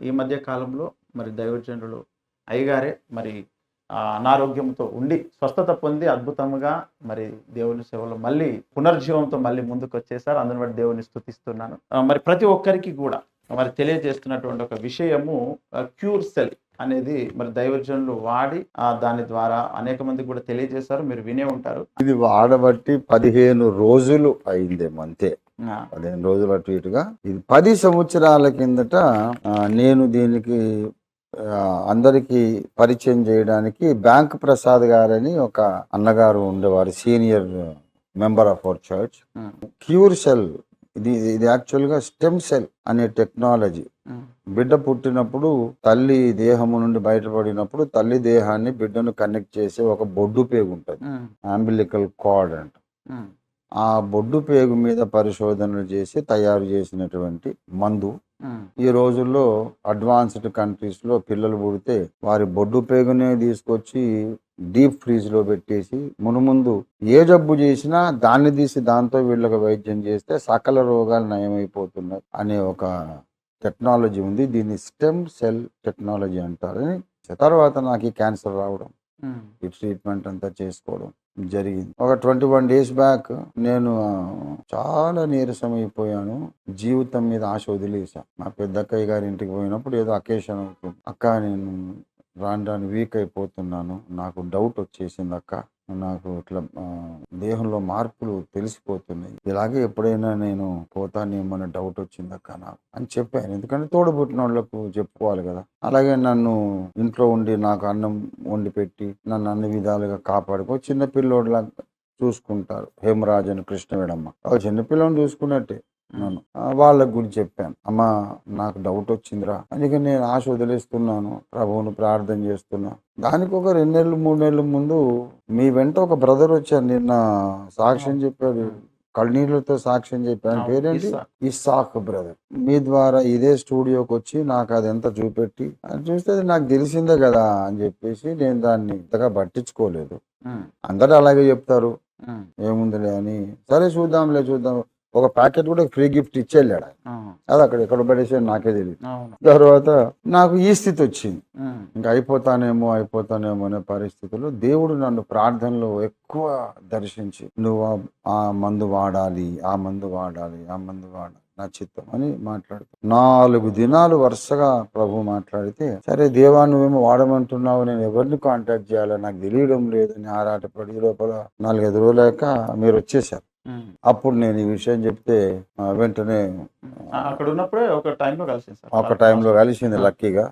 ఈ మధ్య కాలంలో మరి దైవజనులు అయ్యగారే మరి అనారోగ్యంతో ఉండి స్వస్థత పొంది అద్భుతంగా మరి దేవుని సేవలో మళ్ళీ పునర్జీవంతో మళ్ళీ ముందుకు వచ్చేసారు అందుని బట్టి దేవుని స్థుతిస్తున్నాను. మరి ప్రతి ఒక్కరికి కూడా మరి తెలియజేస్తున్నటువంటి ఒక విషయము క్యూర్ సెల్ అనేది మరి దైవజనులు వాడి ఆ, దాని ద్వారా అనేక మంది కూడా తెలియజేశారు. మీరు వినే ఉంటారు. ఇది వాడబట్టి పదిహేను రోజులు అయిందేమంతే పదిహేను రోజులు అటు ఇటుగా. ఇది పది సంవత్సరాల కిందట నేను దీనికి అందరికీ పరిచయం చేయడానికి బ్యాంక్ ప్రసాద్ గారని ఒక అన్నగారు ఉండేవారు senior member of our church. Cure cell ఇది ఇది యాక్చువల్గా స్టెమ్ సెల్ అనే టెక్నాలజీ. బిడ్డ పుట్టినప్పుడు తల్లి దేహము నుండి బయటపడినప్పుడు తల్లి దేహాన్ని బిడ్డను కనెక్ట్ చేసే ఒక బొడ్డు పేగు ఉంటుంది ఉమ్, అంబిలికల్ కార్డ్ అంట. ఆ బొడ్డు పేగు మీద పరిశోధనలు చేసి తయారు చేసినటువంటి మందు. ఈ రోజుల్లో అడ్వాన్స్డ్ కంట్రీస్లో పిల్లలు పుడితే వారి బొడ్డు పేగునే తీసుకొచ్చి డీప్ ఫ్రీజ్లో పెట్టేసి మునుముందు ఏ జబ్బు చేసినా దాన్ని తీసి దాంతో వీళ్ళకి వైద్యం చేస్తే సకల రోగాలు నయమైపోతున్నాయి అనే ఒక టెక్నాలజీ ఉంది. దీన్ని స్టెమ్ సెల్ టెక్నాలజీ అంటారని. తర్వాత నాకు ఈ క్యాన్సర్ రావడం ఈ ట్రీట్మెంట్ అంతా చేసుకోవడం జరిగింది. ఒక ట్వంటీ వన్ డేస్ బ్యాక్ నేను చాలా నీరసం అయిపోయాను. జీవితం మీద ఆశ వదిలేసా. మా పెద్దక్కయ్య గారి ఇంటికి పోయినప్పుడు ఏదో అకేషన్ అవుతుంది. అక్క నేను రాను రాను వీక్ అయిపోతున్నాను. నాకు డౌట్ వచ్చేసింది అక్క. నాకు ఇట్లా దేహంలో మార్పులు తెలిసిపోతున్నాయి. ఇలాగే ఎప్పుడైనా నేను పోతానేమన్న డౌట్ వచ్చింది అక్క నాకు అని చెప్పాను. ఎందుకంటే తోడబుట్టిన వాళ్ళకు చెప్పుకోవాలి కదా. అలాగే నన్ను ఇంట్లో ఉండి నాకు అన్నం వండి పెట్టి నన్ను అన్ని విధాలుగా కాపాడుకో చిన్న పిల్లోడిలా చూసుకుంటారు. హేమరాజ్ అని కృష్ణవేడమ్మ. ఒక చిన్న పిల్లని చూసుకున్నట్టే నన్ను. వాళ్ళ గురించి చెప్పాను. అమ్మా నాకు డౌట్ వచ్చిందిరా. అందుకని నేను ఆశ వదిలేస్తున్నాను. ప్రభువును ప్రార్థన చేస్తున్నా. దానికి ఒక రెండు నెలలు మూడు నెలల ముందు మీ వెంట ఒక బ్రదర్ వచ్చారు. నిన్న సాక్ష్యం చెప్పాడు. కళ్ళనీళ్ళతో సాక్ష్యం చెప్పాను పేరేంటి? ఇస్సాక్. బ్రదర్. మీ ద్వారా ఇదే స్టూడియోకి వచ్చి నాకు అది ఎంత చూపెట్టి అది చూస్తే నాకు తెలిసిందే కదా అని చెప్పేసి నేను దాన్ని ఇంతగా పట్టించుకోలేదు. అందరూ అలాగే చెప్తారు. ఏముందిలే అని. సరే చూద్దాంలే చూద్దాం. ఒక ప్యాకెట్ కూడా ఫ్రీ గిఫ్ట్ ఇచ్చి వెళ్ళాడు ఆయన. అవును, అది అక్కడ ఎక్కడ పడేసి నాకే తెలియదు తర్వాత నాకు ఈ స్థితి వచ్చింది. ఇంకా అయిపోతానేమో అయిపోతానేమో అనే పరిస్థితుల్లో దేవుడు నన్ను ప్రార్థనలో ఎక్కువ దర్శించి నువ్వు ఆ మందు వాడాలి ఆ మందు వాడాలి ఆ మందు వాడాలి. నా చిత్తం అని మాట్లాడుతూ నాలుగు దినాలు వరుసగా ప్రభు మాట్లాడితే సరే దేవా నువ్వేమో వాడమంటున్నావు నేను ఎవరిని కాంటాక్ట్ చేయాలో నాకు తెలియడం లేదని ఆరాటపడి లోపల నాలుగైదు రోజులేక మీరు వచ్చేసారు. అప్పుడు నేను ఈ విషయం చెప్తే వెంటనే అక్కడ ఉన్నప్పుడే ఒక టైంలో కలిసింది ఒక టైంలో కలిసింది లక్కీగా.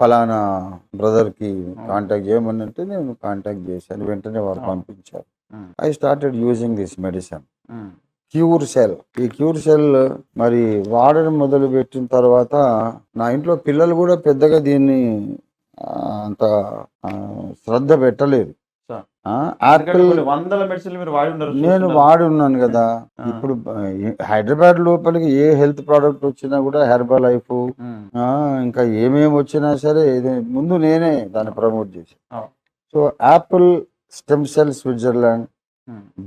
ఫలానా బ్రదర్కి కాంటాక్ట్ చేయమని అంటే నేను కాంటాక్ట్ చేశాను వెంటనే వారు పంపించారు. I started using this medicine cure cell ఈ క్యూర్ సెల్ మరి వాడడం మొదలు పెట్టిన తర్వాత నా ఇంట్లో పిల్లలు కూడా పెద్దగా దీన్ని అంత శ్రద్ధ పెట్టలేదు సార్. ఆ, ఎందుకంటే యాపిల్ కొన్ని వందల మెడిసిన్లు మీరు వాడి ఉన్నారు నేను. వాడి ఉన్నాను కదా. ఇప్పుడు హైదరాబాద్ లోపలికి ఏ హెల్త్ ప్రోడక్ట్ వచ్చినా కూడా హెర్బల్ లైఫ్ ఇంకా ఏమేమి వచ్చినా సరే ఇది ముందు నేనే దాన్ని ప్రమోట్ చేశాను అవును. So apple stem cell Switzerland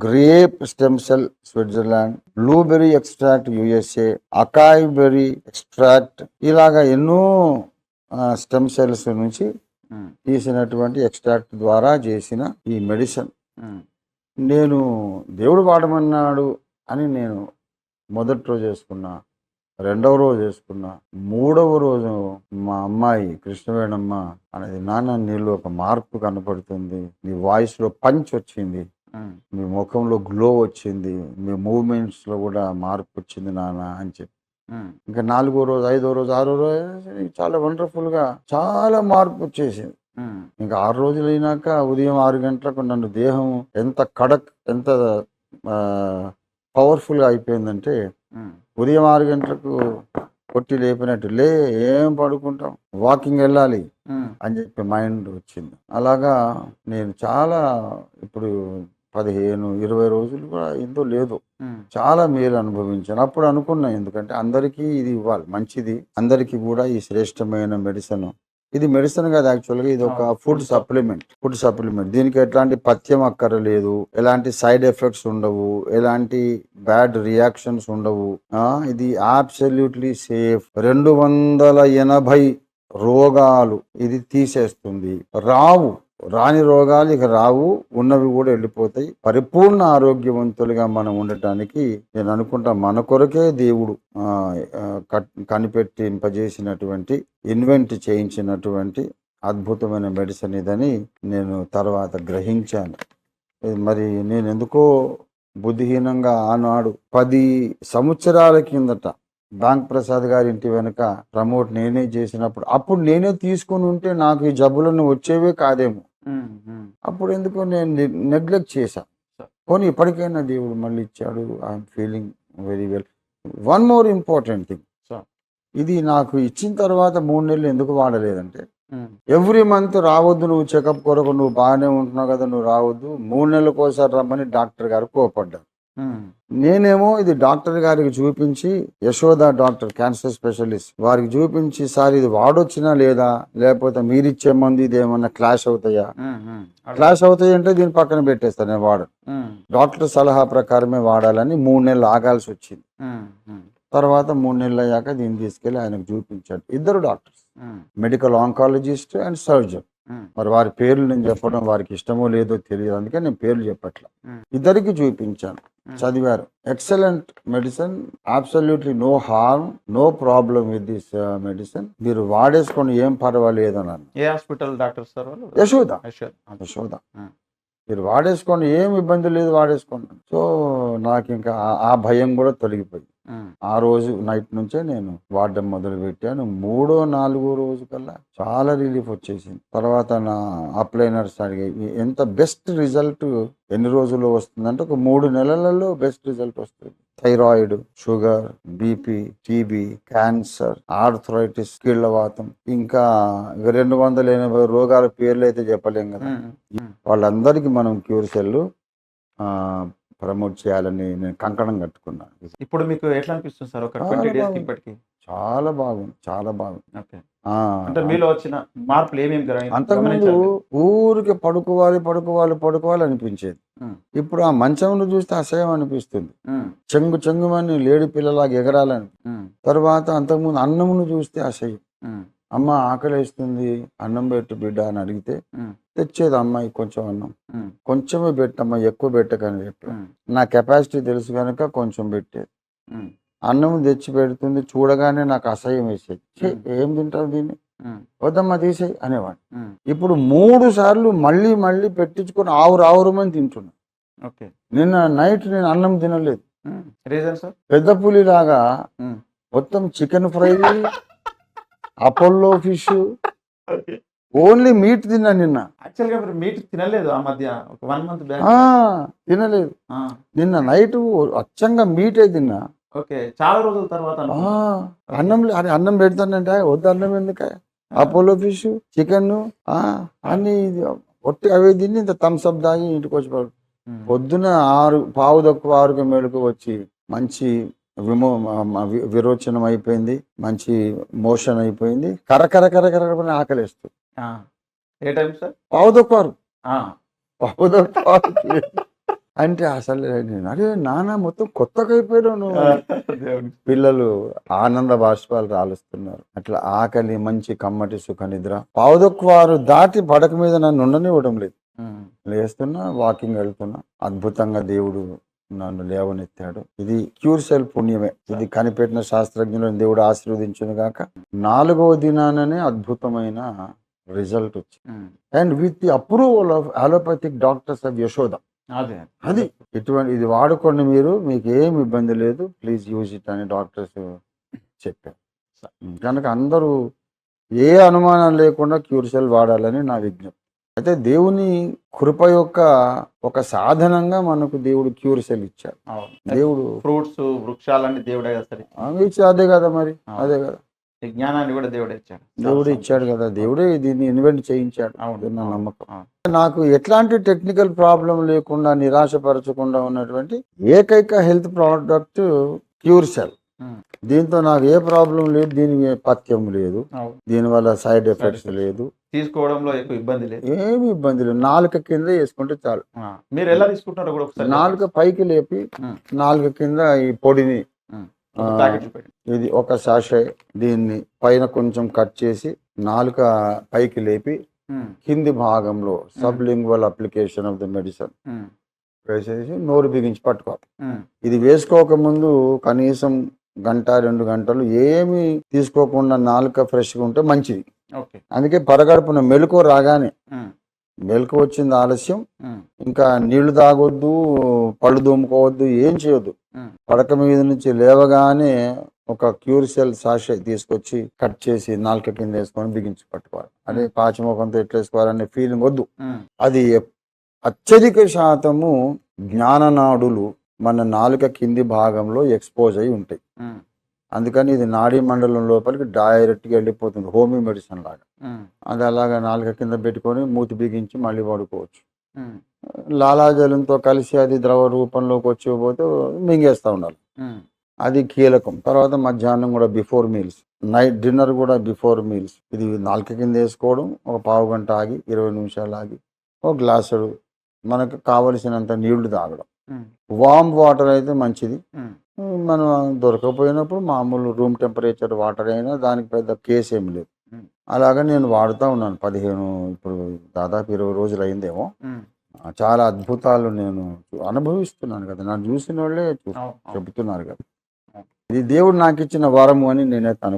grape stem cell Switzerland blueberry extract USA acai berry extract ఇలాగా ఎన్నో స్టెమ్ సెల్స్ నుంచి ఉమ్, తీసినటువంటి ఎక్స్ట్రాక్ట్ ద్వారా చేసిన ఈ మెడిసిన్ ఉమ్, నేను దేవుడు వాడమన్నాడు అని నేను మొదటి రోజు వేసుకున్నా రెండవ రోజు వేసుకున్నా మూడవ రోజు మా అమ్మాయి కృష్ణవేణమ్మ అనేది నాన్న నీళ్ళు ఒక మార్పు కనపడుతుంది నీ వాయిస్లో పంచ్ వచ్చింది మీ ముఖంలో గ్లో వచ్చింది మీ మూమెంట్స్లో కూడా మార్పు వచ్చింది నాన్న అని చెప్పి. ఇంకా నాలుగో రోజు ఐదో రోజు ఆరో రోజు చాలా వండర్ఫుల్గా చాలా మార్పు వచ్చేసింది. ఇంకా ఆరు రోజులు అయినాక ఉదయం ఆరు గంటలకు నన్ను దేహం ఎంత కడక్ ఎంత పవర్ఫుల్గా అయిపోయిందంటే ఉదయం ఆరు గంటలకు కొట్టి లేపినట్టు లే ఏం పడుకుంటాం వాకింగ్ వెళ్ళాలి అని చెప్పి మైండ్ వచ్చింది. అలాగా నేను చాలా ఇప్పుడు పదిహేను ఇరవై రోజులు కూడా ఇందో లేదు. చాలా మేలు అనుభవించాను. అప్పుడు అనుకున్నా ఎందుకంటే అందరికీ ఇది ఇవ్వాలి మంచిది. అందరికీ కూడా ఈ శ్రేష్టమైన మెడిసిన్. ఇది మెడిసిన్ కాదు యాక్చువల్గా ఇది ఒక ఫుడ్ సప్లిమెంట్ ఫుడ్ సప్లిమెంట్. దీనికి ఎట్లాంటి పథ్యం అక్కర్లేదు ఎలాంటి సైడ్ ఎఫెక్ట్స్ ఉండవు ఎలాంటి బ్యాడ్ రియాక్షన్స్ ఉండవు. ఇది అబ్సల్యూట్లీ సేఫ్. రెండు వందల ఎనభై రోగాలు ఇది తీసేస్తుంది. రావు. రాని రోగాలు ఇక రావు ఉన్నవి కూడా వెళ్ళిపోతాయి. పరిపూర్ణ ఆరోగ్యవంతులుగా మనం ఉండటానికి నేను అనుకుంటా మన కొరకే దేవుడు కట్- కనిపెట్టింపజేసినటువంటి ఇన్వెంట్ చేయించినటువంటి అద్భుతమైన మెడిసిన్ ఇదని నేను తర్వాత గ్రహించాను. ఇది మరి నేను ఎందుకో బుద్ధిహీనంగా ఆనాడు పది సంవత్సరాల కిందట బ్యాంక్ ప్రసాద్ గారి ఇంటి వెనుక ప్రమోట్ నేనే చేసినప్పుడు అప్పుడు నేనే తీసుకుని ఉంటే నాకు ఈ జబ్బులను వచ్చేవే కాదేమో. అప్పుడు ఎందుకో నేను నెగ్లెక్ట్ చేశా. పోనీ ఇప్పటికైనా దేవుడు మళ్ళీ ఇచ్చాడు. I'm feeling very well one more important thing. ఇది నాకు ఇచ్చిన తర్వాత మూడు నెలలు ఎందుకు వాడలేదంటే ఎవ్రీ మంత్ రావద్దు నువ్వు చెకప్ కొరకు నువ్వు బాగానే ఉంటున్నావు కదా నువ్వు రావద్దు. మూడు నెలలకు ఒకసారి రమ్మని డాక్టర్ గారు కోపడ్డారు. నేనేమో ఇది డాక్టర్ గారికి చూపించి యశోద డాక్టర్ క్యాన్సర్ స్పెషలిస్ట్ వారికి చూపించి సార్ ఇది వాడొచ్చినా లేదా? లేకపోతే మీరిచ్చే మంది ఇది ఏమన్నా క్లాష్ అవుతాయా. క్లాష్ అవుతాయి అంటే దీని పక్కన పెట్టేస్తాను నేను ఉమ్, డాక్టర్ సలహా ప్రకారమే వాడాలని మూడు నెలలు ఆగాల్సి వచ్చింది. తర్వాత మూడు నెలలు అయ్యాక దీన్ని తీసుకెళ్ళి ఆయనకు చూపించాడు ఇద్దరు doctors medical oncologist and surgeon. మరి వారి పేర్లు నేను చెప్పడం వారికి ఇష్టమో లేదో తెలియదు. అందుకే నేను పేర్లు చెప్పట్ల. ఇద్దరికి చూపించాను. చదివారు. Excellent medicine absolutely no harm no problem with this medicine మీరు వాడేసుకొని ఏం పర్వాలేదు అని అన్నారు. ఏ hospital doctor sir Yashoda. Yashoda. మీరు వాడేసుకోండి ఏం ఇబ్బంది లేదు వాడేసుకోండి సో నాకు ఇంకా ఆ- భయం కూడా తొలగిపోయింది. ఆ. రోజు నైట్ నుంచే నేను వాడడం మొదలు పెట్టాను మూడో నాలుగో రోజు కల్లా చాలా రిలీఫ్ వచ్చేసింది. తర్వాత నా అప్లైనర్స్ అడిగి "ఈ- ఎంత బెస్ట్ రిజల్ట్ ఎన్ని రోజుల్లో వస్తుందంటే ఒక మూడు నెలలలో బెస్ట్ రిజల్ట్ వస్తుంది. Thyroid sugar BP TB cancer arthritis కీళ్ళవాతం. ఇంకా రెండు వందల ఎనభై రోగాల పేర్లు అయితే చెప్పలేం కదా. వాళ్ళందరికీ మనం క్యూర్ సెల్ ప్రమోట్ చేయాలని నేను కంకణం కట్టుకున్నాను ఇప్పుడు మీకు ఎట్లా అనిపిస్తుంది సార్ ఒక ట్వంటీ డేస్. ఇప్పటికి? చాలా బాగుంది. చాలా బాగుంది. అంటే మీలో వచ్చిన మార్పులు ఏమేమి అంతకుముందు? ఊరికి పడుకోవాలి పడుకోవాలి పడుకోవాలి అనిపించేది. ఇప్పుడు ఆ మంచంను చూస్తే అసహ్యం అనిపిస్తుంది. చెంగు చెంగుమని లేడి పిల్లలాగా ఎగరాలని. తర్వాత అంతకుముందు అన్నమును చూస్తే అసహ్యం. అమ్మ ఆకలేస్తుంది అన్నం పెట్టు బిడ్డ అని అడిగితే తెచ్చేది అమ్మాయి కొంచెం అన్నం. కొంచెమే పెట్టమ్మా ఎక్కువ పెట్టకని చెప్పి నా కెపాసిటీ తెలుసు కనుక కొంచెం పెట్టేది. అన్నం తెచ్చి పెడుతుంది చూడగానే నాకు అసహ్యం వేసేది. ఏం తింటావు దీన్ని? వద్దమ్మా తీసేయి అనేవాడు. ఇప్పుడు మూడు సార్లు మళ్ళీ మళ్ళీ పెట్టించుకొని ఆవురు ఆవురమని తింటున్నా ఓకే. నిన్న నైట్ నేను అన్నం తినలేదు. రీజన్ సార్ పెద్ద పులిలాగా మొత్తం chicken fry Apollo fish only meat తిన్నా నిన్న. మీరు మీట్ తినలేదు ఆ మధ్య. ఒక వన్ మంత్ బ్యాక్ ఆ, తినలేదు. నిన్న నైట్ అచ్చంగా మీటే తిన్నా. ఓకే చాలా రోజుల తర్వాత. అన్నం అరే అన్నం పెడతానంటే వద్దు అన్నం ఎందుక? అపోలో ఫిష్ చికెన్ అన్ని ఇది ఒట్టి అవే తిని ఇంత థమ్స్ అప్ దాగి ఇంటికి వచ్చి పొద్దున ఆరు పావు తక్కువ ఆరుకి మేలుకు వచ్చి మంచి విమో విరోచనం అయిపోయింది మంచి మోషన్ అయిపోయింది. కరకర కరకర ఆకలేస్తుంది ఏ టైం సార్. అంటే అసలు నేను అరే నాన్న మొత్తం కొత్తగా అయిపోయావు నువ్వు. పిల్లలు ఆనంద బాష్పాలు రాలుస్తున్నారు. అట్లా ఆకలి మంచి కమ్మటి సుఖ నిద్ర. పావుదొక్కువారు దాటి పడక మీద నన్ను ఉండనివ్వడం లేదు. లేస్తున్నా వాకింగ్ వెళ్తున్నా. అద్భుతంగా దేవుడు నన్ను లేవనెత్తాడు. ఇది క్యూర్ సెల్ పుణ్యమే. ఇది కనిపెట్టిన శాస్త్రజ్ఞులను దేవుడు ఆశీర్వదించును గాక. నాలుగవ దినాననే అద్భుతమైన రిజల్ట్ వచ్చింది. And with the approval of allopathic doctors of Yashoda అదే. అది ఇటువంటి ఇది వాడుకోండి మీరు మీకు ఏం ఇబ్బంది లేదు ప్లీజ్ యూజ్ ఇట్ అని డాక్టర్స్ చెప్పారు. కనుక అందరూ ఏ అనుమానం లేకుండా క్యూర్ సెల్ వాడాలని నా విజ్ఞప్తి. అయితే దేవుని కృప యొక్క ఒక సాధనంగా మనకు దేవుడు క్యూర్ సెల్ ఇచ్చాడు. దేవుడు ఫ్రూట్స్ వృక్షాలన్నీ దేవుడే కదా సరే ఆ, ఇచ్చి అదే కదా మరి అదే కదా. జ్ఞానాన్ని కూడా దేవుడే ఇచ్చాడు. దేవుడు ఇచ్చాడు కదా దేవుడే దీన్ని ఇన్వెంట్ చేయించాడు. నా నమ్మకం. నాకు ఎట్లాంటి టెక్నికల్ ప్రాబ్లం లేకుండా నిరాశపరచకుండా ఉన్నటువంటి ఏకైక హెల్త్ ప్రోడక్ట్ క్యూర్ సెల్ దీంతో నాకు ఏ ప్రాబ్లం లేదు దీనికి పథ్యం లేదు. అవును. దీనివల్ల సైడ్ ఎఫెక్ట్స్. లేదు. తీసుకోవడంలో ఎక్కువ ఇబ్బంది లేదు. ఏమి ఇబ్బంది లేదు. నాలుక కింద వేసుకుంటే చాలు. మీరు ఎలా తీసుకుంటారో కూడా ఒకసారి నాలుక పైకి లేపి. నాలుక కింద ఈ పొడిని ఇది ఒక సాషే దీన్ని పైన కొంచెం కట్ చేసి నాలుక పైకి లేపి కింది భాగంలో sublingual application of the medicine వేసేసి నోరు బిగించి పట్టుకోవాలి. ఇది వేసుకోకముందు కనీసం గంట రెండు గంటలు ఏమి తీసుకోకుండా నాలుక ఫ్రెష్గా ఉంటే మంచిది. అందుకే పరగడుపున మెలకు రాగానే మెలకు వచ్చింది ఆలస్యం. ఇంకా నీళ్ళు తాగొద్దు పళ్ళు దూముకోవద్దు ఏం చేయొద్దు. పడక మీద నుంచి లేవగానే ఒక క్యూరిసెల్ సాషే తీసుకొచ్చి కట్ చేసి నాలుక కింద వేసుకొని బిగించి పట్టుకోవాలి. అదే పాచిమోకంతో ఎట్లా వేసుకోవాలనే ఫీలింగ్ వద్దు. అది అత్యధిక శాతము జ్ఞాననాడులు మన నాలుక కింది భాగంలో ఎక్స్పోజ్ అయి ఉంటాయి. అందుకని ఇది నాడీ మండలం లోపలికి డైరెక్ట్గా వెళ్ళిపోతుంది హోమియో మెడిసిన్ లాగా. అది అలాగా నాలుక కింద పెట్టుకొని మూతి బిగించి మళ్ళీ పడుకోవచ్చు లాలాజలంతో కలిసి అది ద్రవ రూపంలోకి వచ్చి పోతే మింగేస్తూ ఉండాలి. అది కీలకం. తర్వాత మధ్యాహ్నం కూడా బిఫోర్ మీల్స్ నైట్ డిన్నర్ కూడా బిఫోర్ మీల్స్. ఇది నాలుక కింద వేసుకోవడం ఒక పావు గంట ఆగి ఇరవై నిమిషాలు ఆగి ఒక గ్లాసుడు మనకు కావలసినంత నీళ్ళు తాగడం. వామ్ వాటర్ అయితే మంచిది. మనం దొరకకపోయినప్పుడు మామూలు రూమ్ టెంపరేచర్ వాటర్ అయినా దానికి పెద్ద కేసు ఏం లేదు. అలాగా నేను వాడుతూ ఉన్నాను. పదిహేను ఇప్పుడు దాదాపు ఇరవై రోజులు అయిందేమో. చాలా అద్భుతాలు నేను అనుభవిస్తున్నాను కదా. నన్ను చూసిన వాళ్ళే. చెబుతున్నారు కదా. ఇది దేవుడు నాకు ఇచ్చిన వరము అని నేనైతే